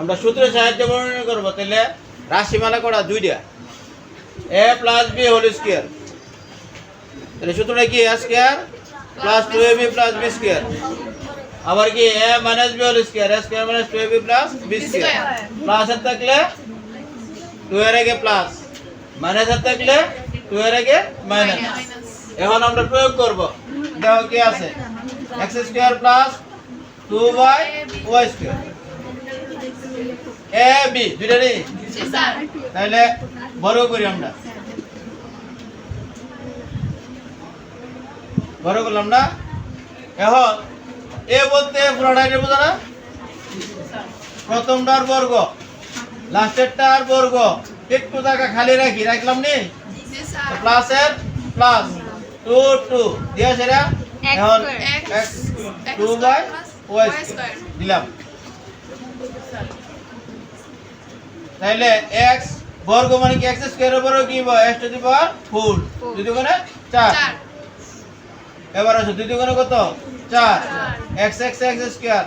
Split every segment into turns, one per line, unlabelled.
আমরা সূত্রের সাহায্যে বর্ণনা করব তাহলে রাশিমালা করা দুইটা। A plus B whole square তাহলে সূত্রটা কি A square plus two A B plus B square আবার কি A minus B whole square A square minus two A B plus B square plus এর থাকলে টু এর আগে প্লাস মাইনাস এর থাকলে টু এর আগে মাইনাস এখন আমরা প্রয়োগ করব, দেখো কি আছে। X square plus two by Y square A B দুইটা নেই। তাহলে বড় করি আমরা। বড় করলাম না? এখন এ বলতে পুরোটাই বোঝা না? প্রথমটার বর্গ লাস্টেরটার বর্গ একটু টাকা খালি রাখি রাখলাম নি? প্লাসের প্লাস টু টু দিয়ে সেটা এখন টু বাই ওয়াই দিলাম। তাহলে এক্স বর্গ মানে কি এক্স স্কয়ার বর্গ কি হবে এক্স টু দি পাওয়ার 4 দুই দুগুণে 4 এবার আসো দুই দুগুণে কত? 4 X X X square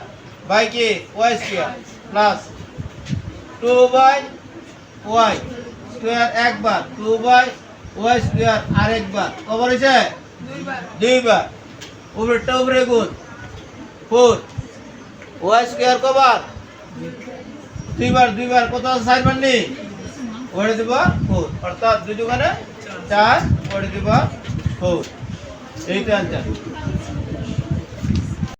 by কি Y square plus 2 by Y square একবার। 2 বাই ওয়াই স্কয়ার আরেকবার। কবার হইছে? দুইবার। উপরেরটা উপরে গুণ। 4 ওয়াই স্কয়ার কবার? দুইবার দুইবার, কত চারবার নি? ওড়ে দিব ফোর অর্থাৎ দুই দোকানে চার ওড়ে দিব ফোর এইটা আনসার